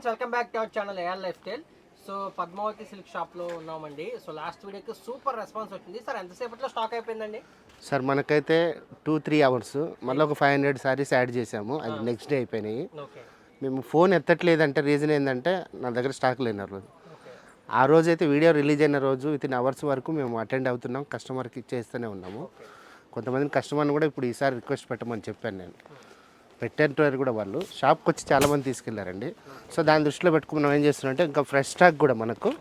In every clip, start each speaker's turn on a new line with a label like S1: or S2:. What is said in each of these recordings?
S1: Friends welcome back to our channel AR life style so Padmavathi silk షాప్లో ఉన్నామండి. So last వీడియోకి super response వచ్చింది. Sir ఎంతసేపట్లో stock అయిపోయిందండి?
S2: సార్ మనకైతే టూ త్రీ అవర్స్ మళ్ళీ ఒక ఫైవ్ హండ్రెడ్ సారీస్ యాడ్ చేసాము అవి నెక్స్ట్ డే అయిపోయినాయి. మేము ఫోన్ ఎత్తట్లేదంటే రీజన్ ఏంటంటే నా దగ్గర స్టాక్ లేని రోజు. ఆ రోజు అయితే వీడియో రిలీజ్ అయిన రోజు విత్ ఇన్ అవర్స్ వరకు మేము అటెండ్ అవుతున్నాం. కస్టమర్కి ఇచ్చేస్తూనే ఉన్నాము. కొంతమంది కస్టమర్ని కూడా ఇప్పుడు ఈసారి రిక్వెస్ట్ పెట్టమని చెప్పాను నేను. పెట్టేంటారు కూడా వాళ్ళు. షాప్కి వచ్చి చాలామంది తీసుకెళ్ళారండి. సో దాని దృష్టిలో పెట్టుకుని మనం ఏం చేస్తున్నామంటే ఇంకా ఫ్రెష్ స్టాక్ కూడా మనకు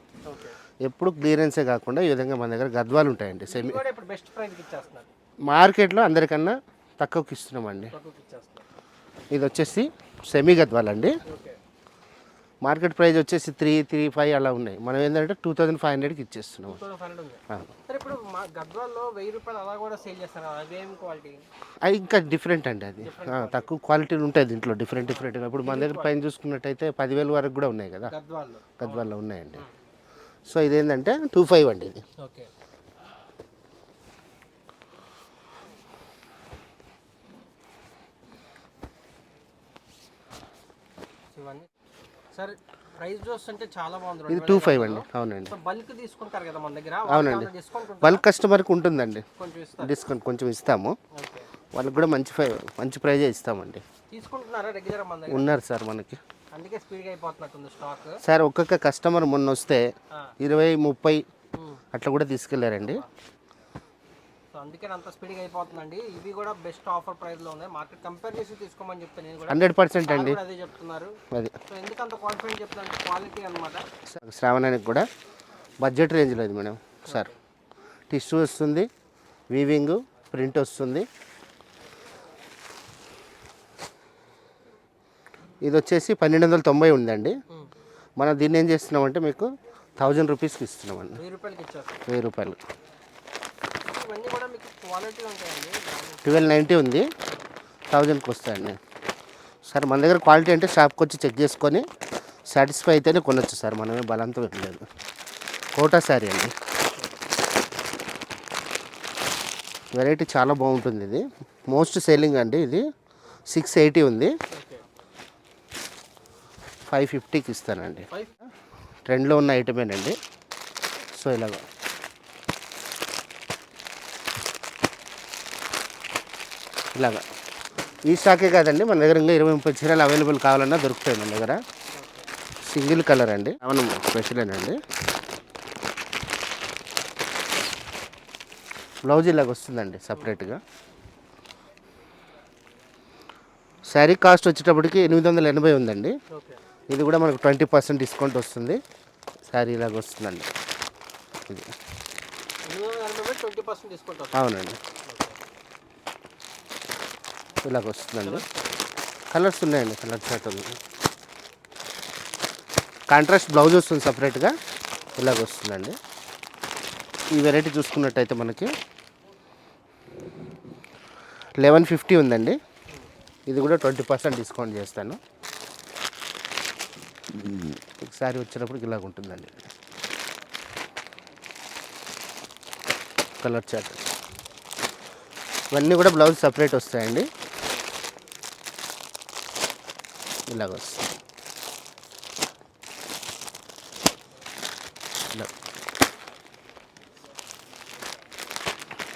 S2: ఎప్పుడు క్లియరెన్సే కాకుండా ఈ విధంగా మన దగ్గర గద్వాలు ఉంటాయండి. సెమీ మార్కెట్లో అందరికన్నా తక్కువకి ఇస్తున్నామండి. ఇది వచ్చేసి సెమీ గద్వాల్ అండి
S1: ఓకే
S2: మార్కెట్ ప్రైస్ వచ్చేసి త్రీ త్రీ ఫైవ్ అలా ఉన్నాయి. మనం ఏంటంటే టూ థౌజండ్ ఫైవ్ హండ్రెడ్కి ఇచ్చేస్తున్నాం.
S1: థౌసండ్ ఇప్పుడు మా గద్వాల్లో వెయ్యి రూపాయలు అలా కూడా సేల్ చేస్తారు కదా అదేం క్వాలిటీ?
S2: అది ఇంకా డిఫరెంట్ అండి అది. తక్కువ క్వాలిటీ ఉంటుంది దీంట్లో డిఫరెంట్ డిఫరెంట్గా ఇప్పుడు మన దగ్గర పైన చూసుకున్నట్టయితే పదివేల వరకు కూడా ఉన్నాయి కదా.
S1: గద్వాల్లో.
S2: గద్వాల్లో ఉన్నాయండి. సో ఇదేంటంటే టూ ఫైవ్ అండి ఇది.
S1: ఓకే. ఇవన్నీ సార్ ప్రైస్ చూస్తుంటే చాలా బాగుంది.
S2: ఇది టూ ఫైవ్ అండి. అవునండి.
S1: బల్క్ తీసుకుంటారు కదా మన దగ్గర?
S2: అవునండి. బల్క్ కస్టమర్కి ఉంటుందండి. డిస్కౌంట్ కొంచెం ఇస్తాము. వాళ్ళకి కూడా మంచి మంచి ప్రైజే ఇస్తామండి.
S1: తీసుకుంటున్నారా రెగ్యులర్ మన దగ్గర?
S2: ఉన్నారు సార్ మనకి.
S1: అందుకే స్పీడ్గా అయిపోతున్నట్టుంది స్టాక్
S2: సార్ ఒక్కొక్క కస్టమర్ మొన్న వస్తే ఇరవై ముప్పై అట్లా కూడా
S1: తీసుకెళ్ళారండి. అందుకే అంత స్పీడ్గా అయిపోతుందండి. ఇవి కూడా బెస్ట్ ఆఫర్ ప్రైస్లో ఉన్నాయి. మార్కెట్ కంపేర్ చేసి తీసుకోమని చెప్తాను నేను కూడా
S2: హండ్రెడ్ పర్సెంట్ అండి.
S1: అదే చెప్తున్నారు.
S2: అది.
S1: సో ఎందుకు అంత కాన్ఫిడెంట్ చెప్తాను క్వాలిటీ అనమాట
S2: శ్రావణానికి కూడా బడ్జెట్ రేంజ్లో ఇది మేడం. సార్ టిష్యూ వస్తుంది వీవింగ్ ప్రింట్ వస్తుంది. ఇది వచ్చేసి పన్నెండు వందల తొంభై ఉందండి. మనం దీన్ని ఏం చేస్తున్నామంటే మీకు థౌజండ్ రూపీస్కి ఇస్తున్నామండి.
S1: వెయ్యి
S2: రూపాయలు.
S1: క్వాలిటీ ఉంటాయండి.
S2: ట్వెల్వ్ నైంటీ ఉంది. థౌజండ్కి వస్తాయండి. సార్ మన దగ్గర క్వాలిటీ అంటే షాప్కి వచ్చి చెక్ చేసుకొని సాటిస్ఫై అయితేనే కొనొచ్చు సార్. మనమే బలంతో వెళ్ళలేదు కోటా శారీ అండి. వెరైటీ చాలా బాగుంటుంది ఇది. మోస్ట్ సేలింగ్ అండి ఇది. సిక్స్ ఎయిటీ ఉంది. ఫైవ్ ఫిఫ్టీకి ఇస్తానండి. ట్రెండ్లో ఉన్న ఐటమేనండి. సో ఇలాగ. ఇలాగా. ఈ స్టాకే కాదండి మన దగ్గర ఇంకా ఇరవై ముప్పై చీరలు అవైలబుల్ కావాలన్నా దొరుకుతాయి మన దగ్గర. సింగిల్ కలర్ అండి. అవును స్పెషలేనండి బ్లౌజ్ ఇలాగ వస్తుందండి సపరేట్గా శారీ కాస్ట్ వచ్చేటప్పటికి ఎనిమిది వందల ఎనభై ఉందండి. ఇది కూడా మనకు ట్వంటీ పర్సెంట్ డిస్కౌంట్ వస్తుంది. శారీ ఇలాగ వస్తుందండి. ఇది. అవునండి. ఇలాగ వస్తుందండి. కలర్స్ ఉన్నాయండి కలర్ షర్ట్ ఉంది కాంట్రాస్ట్ బ్లౌజ్ వస్తుంది సపరేట్గా. ఇలాగ వస్తుందండి. ఈ వెరైటీ చూసుకున్నట్టయితే మనకి లెవెన్ ఫిఫ్టీ ఉందండి. ఇది కూడా ట్వంటీ పర్సెంట్ డిస్కౌంట్ చేస్తాను. ఒకసారి వచ్చినప్పుడు ఇలాగ ఉంటుందండి. Colour chart. ఇవన్నీ కూడా బ్లౌజ్ సపరేట్ వస్తాయండి. ఇలాగ వస్తాయి ఇలా.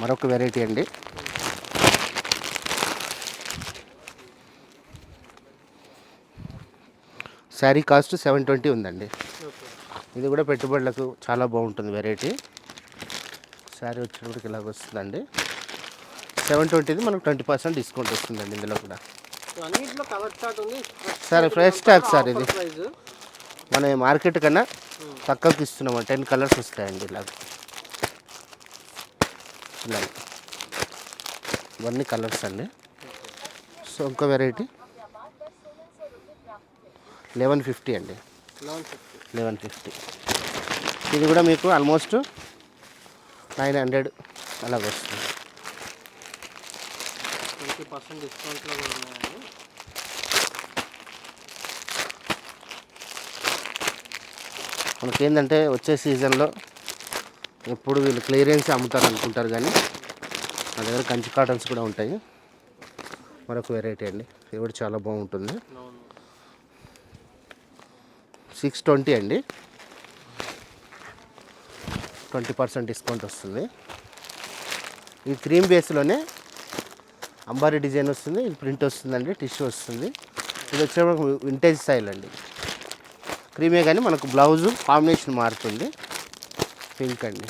S2: మరొక వెరైటీ అండి. శారీ కాస్ట్ సెవెన్ ట్వంటీ ఉందండి. ఇది కూడా పెట్టుబడులకు చాలా బాగుంటుంది వెరైటీ. శారీ వచ్చేటప్పటికి ఇలాగ వస్తుందండి. సెవెన్ ట్వంటీది మనకు ట్వంటీ పర్సెంట్ డిస్కౌంట్ వస్తుందండి ఇందులో కూడా.
S1: అన్నింటిలో చార్ట్ ఉంది.
S2: సార్ ఫ్రెష్ స్టాక్ సార్ ఇది. మన మార్కెట్ కన్నా తక్కువకి ఇస్తున్నాము టెన్ కలర్స్ వస్తాయండి ఇలా ఇవన్నీ కలర్స్ అండి. సో ఇంకో వెరైటీ లెవెన్ ఫిఫ్టీ అండి.
S1: లెవెన్ ఫిఫ్టీ
S2: లెవెన్ ఫిఫ్టీ ఇది కూడా మీకు ఆల్మోస్ట్ నైన్ హండ్రెడ్ అలాగ వస్తుంది.
S1: ట్వంటీ పర్సెంట్ డిస్కౌంట్లో కూడా ఉన్నాయండి.
S2: మనకేంటంటే వచ్చే సీజన్లో ఎప్పుడు వీళ్ళు క్లియరెన్స్ అమ్ముతారు అనుకుంటారు కానీ మా దగ్గర కంచి కాటన్స్ కూడా ఉంటాయి. మరొక వెరైటీ అండి. ఇది కూడా చాలా బాగుంటుంది. సిక్స్ ట్వంటీ అండి. ట్వంటీ పర్సెంట్ డిస్కౌంట్ వస్తుంది. ఈ క్రీమ్ బేస్లోనే అంబారీ డిజైన్ వస్తుంది ఇది ప్రింట్ వస్తుందండి టిష్యూ వస్తుంది. ఇది వచ్చేటప్పుడు వింటేజ్ స్టైల్ అండి. క్రీమే కానీ మనకు బ్లౌజు కాంబినేషన్ మారుతుంది. పింక్ అండి.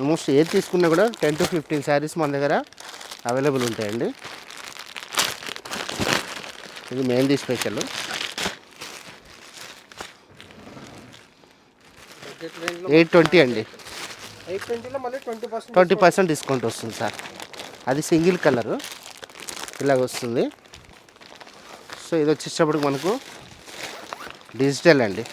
S2: ఆల్మోస్ట్ ఏది తీసుకున్నా కూడా టెన్ టు ఫిఫ్టీన్ శారీస్ మన దగ్గర అవైలబుల్ ఉంటాయండి. ఇది మెహందీ స్పెషల్ ఎయిట్ ట్వంటీ అండి.
S1: ట్వంటీ పర్సెంట్
S2: డిస్కౌంట్ వస్తుంది సార్. అది సింగిల్ కలరు. ఇలాగ వస్తుంది. సో ఇది వచ్చేటప్పటికి మనకు డిజిటల్ అండి.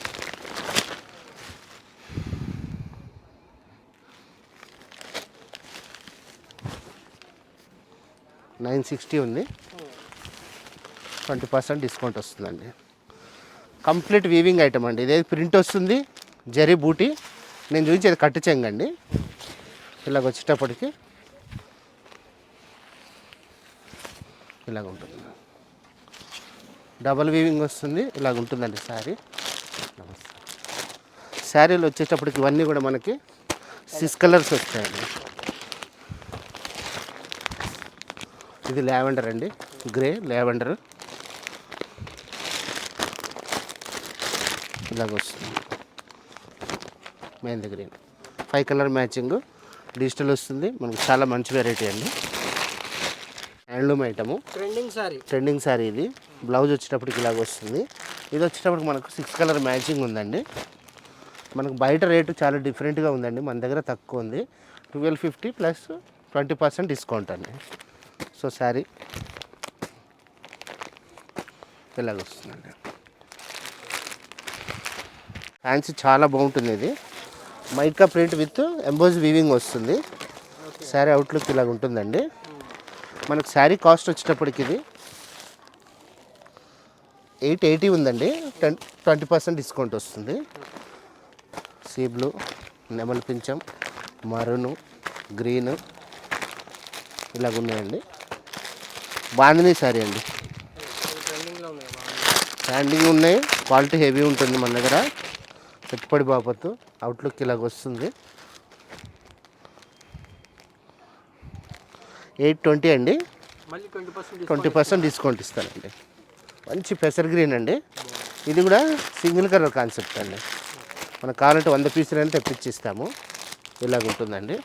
S2: నైన్ సిక్స్టీ ఉంది. ట్వంటీ పర్సెంట్ డిస్కౌంట్ వస్తుందండి. కంప్లీట్ వీవింగ్ ఐటమ్ అండి. ఇదే ప్రింట్ వస్తుంది. జరీ బూటీ. నేను చూపించేది కట్టు చెంగండి. ఇలాగ వచ్చేటప్పటికి ఇలాగ ఉంటుంది. డబల్ వీవింగ్ వస్తుంది ఇలాగ ఉంటుందండి శారీ. నమస్తే. శారీలు వచ్చేటప్పటికి ఇవన్నీ కూడా మనకి సిక్స్ కలర్స్ వచ్చాయండి. ఇది లావెండర్ అండి గ్రే లావెండర్. ఇలాగ వస్తుంది. Main green. Five colour matching digital వస్తుంది. మనకు చాలా మంచి వెరైటీ అండి. Handloom item.
S1: Trending sari
S2: trending sari ఇది. బ్లౌజ్ వచ్చేటప్పటికి ఇలాగ వస్తుంది. ఇది వచ్చేటప్పటికి మనకు సిక్స్ కలర్ మ్యాచింగ్ ఉందండి. మనకు బయట రేటు చాలా డిఫరెంట్గా ఉందండి. మన దగ్గర తక్కువ ఉంది. Twelve fifty plus twenty percent discount అండి. సో శారీ ఇలాగ వస్తుందండి. ఫ్యాన్సీ చాలా బాగుంటుంది ఇది. Mica print with emboss weaving వస్తుంది. శారీ అవుట్లుక్ ఇలాగ ఉంటుందండి. మనకు శారీ కాస్ట్ వచ్చేటప్పటికి ఇది ఎయిట్ ఎయిటీ ఉందండి. టెన్ ట్వంటీ పర్సెంట్ డిస్కౌంట్ వస్తుంది. సీ బ్లూ నెమలి పించం మరును గ్రీను ఇలాగ ఉన్నాయండి. బాందిని శారీ అండి.
S1: ట్రెండింగ్లో
S2: స్టాండింగ్ ఉన్నాయి. క్వాలిటీ హెవీ ఉంటుంది మన దగ్గర. పెట్టుబడి బాపత్తు అవుట్లుక్ ఇలాగ వస్తుంది. ఎయిట్ ట్వంటీ అండి.
S1: మళ్ళీ ట్వంటీ పర్సెంట్
S2: డిస్కౌంట్ ఇస్తానండి. మంచి పెసర్ గ్రీన్ అండి. ఇది కూడా సింగిల్ కలర్ కాన్సెప్ట్ అండి. మనకు కావాలంటే వంద పీసులు అని తెప్పించి ఇస్తాము ఇలాగ ఉంటుందండి.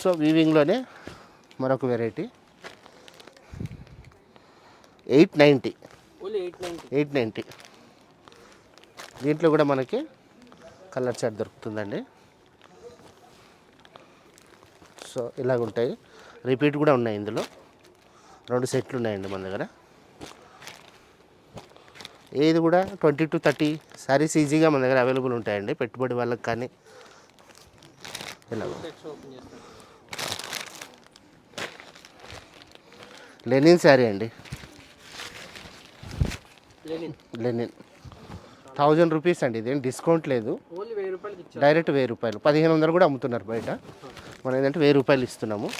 S2: సో వీవింగ్లోనే మరొక variety eight ninety.
S1: Eight
S2: ninety. దీంట్లో కూడా మనకి కలర్ చార్ట్ దొరుకుతుందండి. సో ఇలాగ ఉంటాయి రిపీట్ కూడా ఉన్నాయి ఇందులో. రెండు సెట్లు ఉన్నాయండి మన దగ్గర. ఏది కూడా ట్వంటీ టు థర్టీ సారీస్ ఈజీగా మన దగ్గర అవైలబుల్ ఉంటాయండి. పెట్టుబడి వాళ్ళకి కానీ లెనిన్ శారీ అండి.
S1: లెనిన్.
S2: లెనిన్. థౌజండ్ రూపీస్ అండి ఇదేం డిస్కౌంట్ లేదు. డైరెక్ట్ వెయ్యి రూపాయలు. పదిహేను వందలు కూడా అమ్ముతున్నారు బయట. మనం ఏంటంటే వెయ్యి రూపాయలు ఇస్తున్నాము.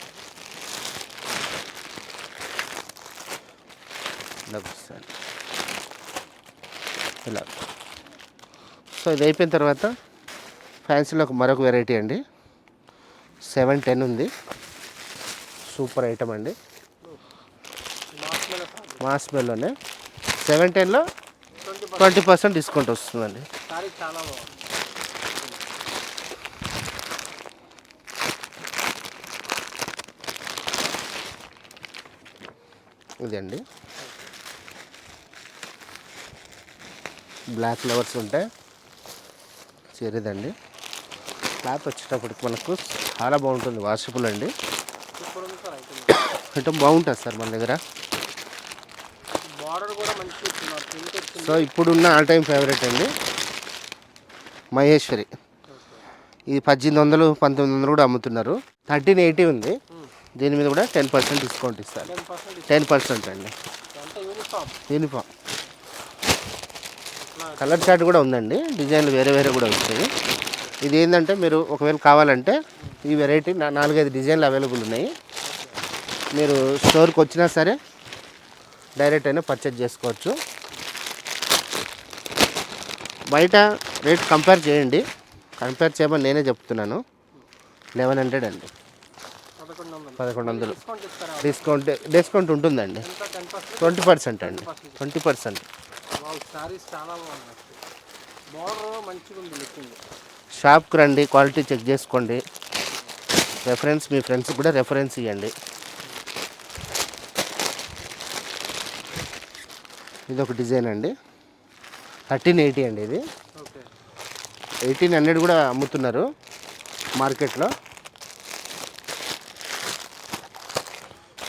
S2: ఇలా వస్తాయి. ఇలా. సో ఇది అయిపోయిన తర్వాత ఫ్యాన్సీలో ఒక మరొక వెరైటీ అండి. సెవెన్ టెన్ ఉంది. సూపర్ ఐటమ్ అండి. మాస్ బెల్లోనే సెవెన్ టెన్లో
S1: ట్వంటీ పర్సెంట్
S2: డిస్కౌంట్ వస్తుందండి. ఇదండి. బ్లాక్ ఫ్లవర్స్ ఉంటాయి చేరేదండి. క్లాత్ వచ్చేటప్పటికి మనకు చాలా బాగుంటుంది వాషబుల్ అండి. అంటే బాగుంటుంది సార్ మన దగ్గర. సో ఇప్పుడున్న ఆల్ టైమ్ ఫేవరెట్ అండి. మహేశ్వరి. ఇది పద్దెనిమిది వందలు పంతొమ్మిది వందలు కూడా అమ్ముతున్నారు. థర్టీన్ ఎయిటీ ఉంది. దీని మీద కూడా టెన్ పర్సెంట్ డిస్కౌంట్ ఇస్తారు.
S1: టెన్ పర్సెంట్
S2: అండి.
S1: యూనిఫామ్
S2: కలర్ చార్ట్ కూడా ఉందండి. డిజైన్లు వేరే వేరే కూడా వచ్చాయి. ఇది ఏంటంటే మీరు ఒకవేళ కావాలంటే ఈ వెరైటీ నాలుగైదు డిజైన్లు అవైలబుల్ ఉన్నాయి. మీరు స్టోర్కి వచ్చినా సరే డైరెక్ట్ అయినా పర్చేజ్ చేసుకోవచ్చు. బయట రేట్ కంపేర్ చేయండి. కంపేర్ చేయమని నేనే చెప్తున్నాను. లెవెన్ హండ్రెడ్ అండి.
S1: పదకొండు వందలు. డిస్కౌంట్
S2: డిస్కౌంట్ ఉంటుందండి. ట్వంటీ పర్సెంట్ అండి. Twenty percent.
S1: శారీస్ చాలా బాగున్నాయి. బార్డర్ మంచిగా ఉంది లుకింగ్
S2: షాప్కి రండి క్వాలిటీ చెక్ చేసుకోండి. రెఫరెన్స్ మీ ఫ్రెండ్స్కి కూడా రెఫరెన్స్ ఇవ్వండి ఇది ఒక డిజైన్ అండి. థర్టీన్ ఎయిటీ అండి ఇది.
S1: ఓకే
S2: ఎయిటీన్ హండ్రెడ్ కూడా అమ్ముతున్నారు మార్కెట్లో.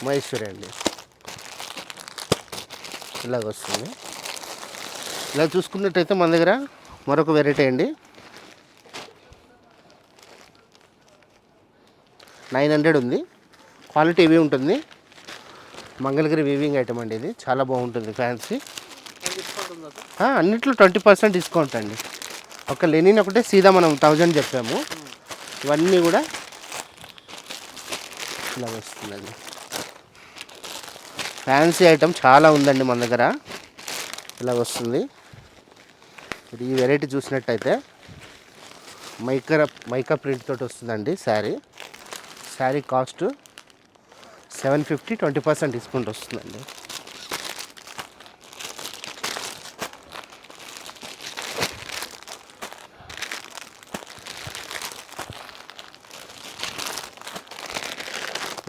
S2: మహేశ్వరి అండి. ఇలాగ వస్తుంది. ఇలా చూసుకున్నట్టయితే మన దగ్గర మరొక వెరైటీ అండి. నైన్ హండ్రెడ్ ఉంది. క్వాలిటీ ఇవి ఉంటుంది. మంగళగిరి వీవింగ్ ఐటమ్ అండి ఇది. చాలా బాగుంటుంది ఫ్యాన్సీ అన్నిట్లో ట్వంటీ పర్సెంట్ డిస్కౌంట్ అండి. ఒక లెనిన్ ఒకటే సీదా మనం థౌజండ్ చెప్పాము. ఇవన్నీ కూడా ఇలా వస్తుంది ఫ్యాన్సీ ఐటమ్ చాలా ఉందండి మన దగ్గర. ఇలా వస్తుంది. ఇది ఈ వెరైటీ చూసినట్టయితే మైకర మైకా ప్రింట్ తోటి వస్తుందండి sari. Sari cost seven fifty twenty percent discount వస్తుందండి.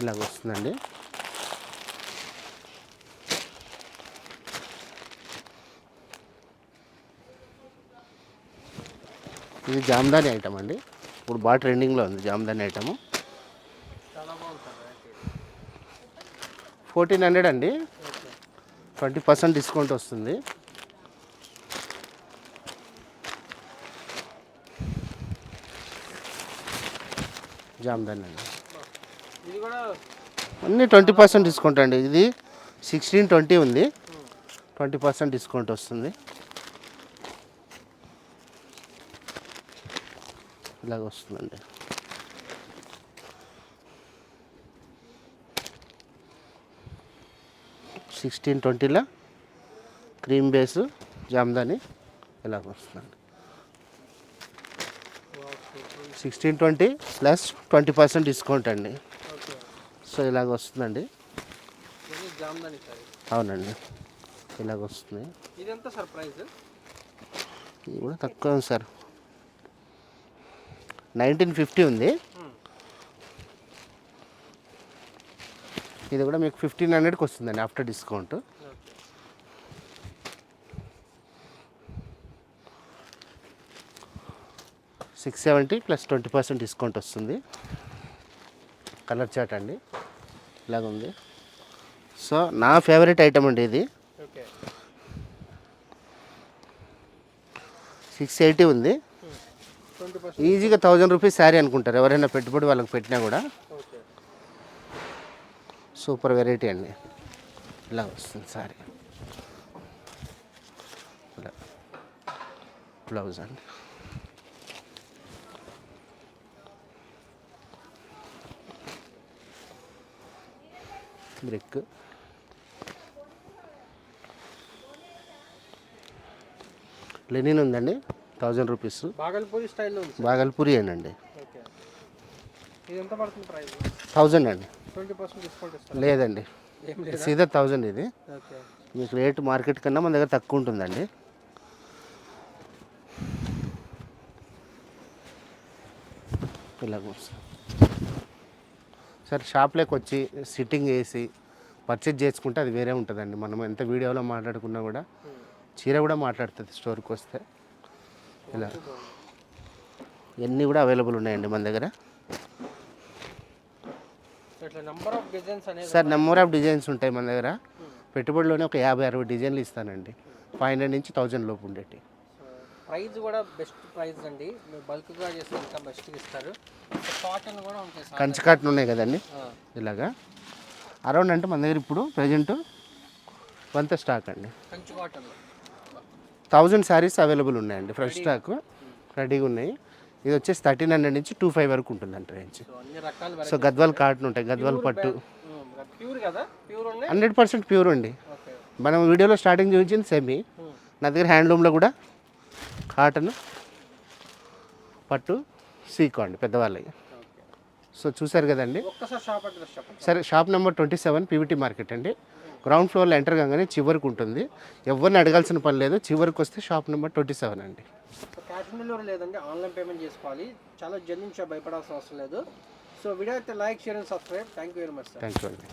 S2: ఇలాగ వస్తుందండి. ఇది జామ్దాని ఐటమ్ అండి. ఇప్పుడు బాగా ట్రెండింగ్లో ఉంది జామ్దాని ఐటమ్ ఫోర్టీన్ హండ్రెడ్ అండి. ట్వంటీ పర్సెంట్ డిస్కౌంట్ వస్తుంది. జామ్దాని అండి. అన్నీ ట్వంటీ పర్సెంట్ డిస్కౌంట్ అండి. ఇది సిక్స్టీన్ ట్వంటీ ఉంది. ట్వంటీ పర్సెంట్ డిస్కౌంట్ వస్తుంది. ఇలాగ వస్తుందండి. సిక్స్టీన్ ట్వంటీలో క్రీమ్ బేస్ జామ్దాని ఇలాగ వస్తుందండి. Sixteen twenty plus twenty percent discount అండి. సో ఇలాగ వస్తుందండి. అవునండి. ఇలాగ వస్తుంది.
S1: ఇది
S2: కూడా తక్కువ సార్. నైన్టీన్ ఫిఫ్టీ ఉంది. ఇది కూడా మీకు ఫిఫ్టీన్ హండ్రెడ్కి వస్తుందండి after discount. Six seventy plus twenty percent discount వస్తుంది. కలర్ చాట్ అండి. ఇలాగ ఉంది. సో నా ఫేవరెట్ ఐటమ్ అండి ఇది. సిక్స్ ఎయిటీ ఉంది. ఈజీగా థౌజండ్ రూపీస్ శారీ అనుకుంటారు. ఎవరైనా పెట్టుబడి వాళ్ళకి పెట్టినా కూడా. సూపర్ వెరైటీ అండి. ఇలా వస్తుంది సారీ బ్లౌజ్ అండి. బ్రిక్. లెనిన్ ఉందండి. Thousand rupees.
S1: బాగల్పూరి స్టైల్లో ఉంది
S2: బాగల్పూరి అండి థౌజండ్ అండి. లేదండి. సీదా థౌజండ్ ఇది. మీకు రేటు మార్కెట్ కన్నా మన దగ్గర తక్కువ ఉంటుందండి. వస్తుంది. సార్ షాప్లోకి వచ్చి సిట్టింగ్ వేసి పర్చేజ్ చేసుకుంటే అది వేరే ఉంటుందండి. మనం ఎంత వీడియోలో మాట్లాడుకున్నా కూడా చీర కూడా మాట్లాడుతుంది స్టోర్కి వస్తే. ఇలా ఇవన్నీ కూడా అవైలబుల్ ఉన్నాయండి మన దగ్గర? సార్ నెంబర్ ఆఫ్ డిజైన్స్ ఉంటాయి మన దగ్గర. పెట్టుబడిలోనే ఒక యాభై అరవై డిజైన్లు ఇస్తానండి. ఫైవ్ హండ్రెడ్ నుంచి థౌజండ్ లోపు ఉండేటి.
S1: ప్రైస్ కూడా బెస్ట్ ప్రైస్ అండి. మీరు బల్క్గా చేస్తే ఇంకా బెస్ట్గా ఇస్తారు. కాటన్ కూడా ఉంటాయి
S2: కంచి కాటన్ ఉన్నాయి కదండి? ఇలాగా. అరౌండ్ అంటే మన దగ్గర ఇప్పుడు ప్రజెంట్ వంత స్టాక్ అండి.
S1: Kanchi cotton
S2: thousand saris available ఉన్నాయండి ఫ్రెష్ స్టాక్ రెడీగా ఉన్నాయి. ఇది వచ్చేసి థర్టీన్ హండ్రెడ్ నుంచి టూ ఫైవ్ వరకు ఉంటుందండి రేంజ్
S1: సో
S2: గద్వాల్ కాటన్ ఉంటాయి గద్వాల్ పట్టు.
S1: ఉన్నాయి?
S2: హండ్రెడ్ పర్సెంట్ ప్యూర్ అండి. మనం వీడియోలో స్టార్టింగ్ చూపించింది సెమీ నా దగ్గర హ్యాండ్లూమ్లో కూడా కాటన్ పట్టు సీకో అండి పెద్దవాళ్ళవి.
S1: ఓకే
S2: సో చూసారు కదండి? సరే shop number twenty seven PVT market అండి. గ్రౌండ్ ఫ్లోర్లో ఎంటర్ కాగానే చివరికి ఉంటుంది. ఎవరిని అడగాల్సిన పని లేదు. చివరికి వస్తే షాప్ నెంబర్ ట్వంటీ సెవెన్ అండి.
S1: క్యాష్ ఆన్ డెలివరీ లేదండి. ఆన్లైన్ పేమెంట్ చేసుకోవాలి. చాలా జల్దించా భయపడాల్సిన అవసరం లేదు. సో వీడియో అయితే like share and subscribe thank you very much sir
S2: thank you అండి.